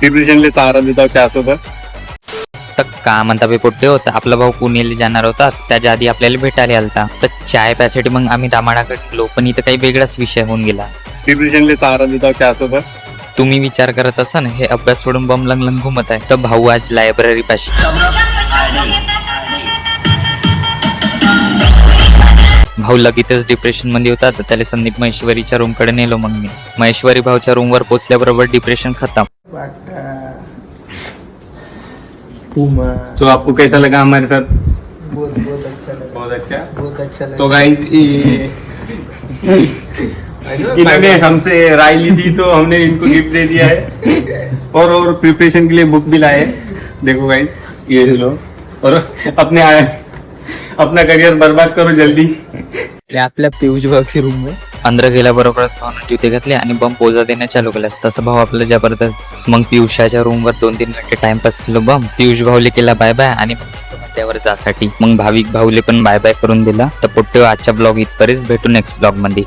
प्रिपरेशनले सहारा देतो चहासोबत तर का म्हणता पोट्टे होता. आपला भाऊ पुण्याला जाणार होता. त्याच्या आधी आपल्याला भेटायला आलता. तर चाय प्यासाठी मग आम्ही दामाडाकडे गेलो पण इथं काही वेगळाच विषय होऊन गेला. प्रिपरेशनले सहारा देतो चहासोबत तुम्ही विचार करत असा ना हे अभ्यास सोडून बम लंग लंग घुमत आहे. तर भाऊ आज लायब्ररी पाशी. भाऊ लगेचच डिप्रेशनमध्ये होता तर त्याला संदीप महेश्वरीच्या रूमकडे नेलो मग मी. महेश्वरी भाऊच्या रूमवर पोहोचल्याबरोबर डिप्रेशन खतम. तो आपको कैसा लगा हमारे साथ? बहुत बहुत अच्छा लगा। बहुत अच्छा। बहुत अच्छा लगा। तो गाइस इन्होंने हमसे राय ली थी तो हमने इनको गिफ्ट दे दिया है। और और प्रिपरेशन के लिए बुक भी लाए देखो गाइस ये लो। और अपने अपना करियर बर्बाद करो जल्दी। आपल्या पियुष भाऊची रूम आहे अंदर गेल्याबरोबरच भाऊनं जुते घातले आणि बम पोजा देण्यात चालू केला. तसं भाऊ आपलं जबरदस्त. मग पियुषाच्या रूमवर दोन तीन घंटे टाइमपास केलो बम पियुष भाऊले केला बाय बाय आणि मग त्यावर जासाठी. मग भाविक भाऊले पण बाय बाय करून दिला. तर पोट्टे आजच्या ब्लॉग इथवरच भेटू नेक्स्ट ब्लॉगमध्ये.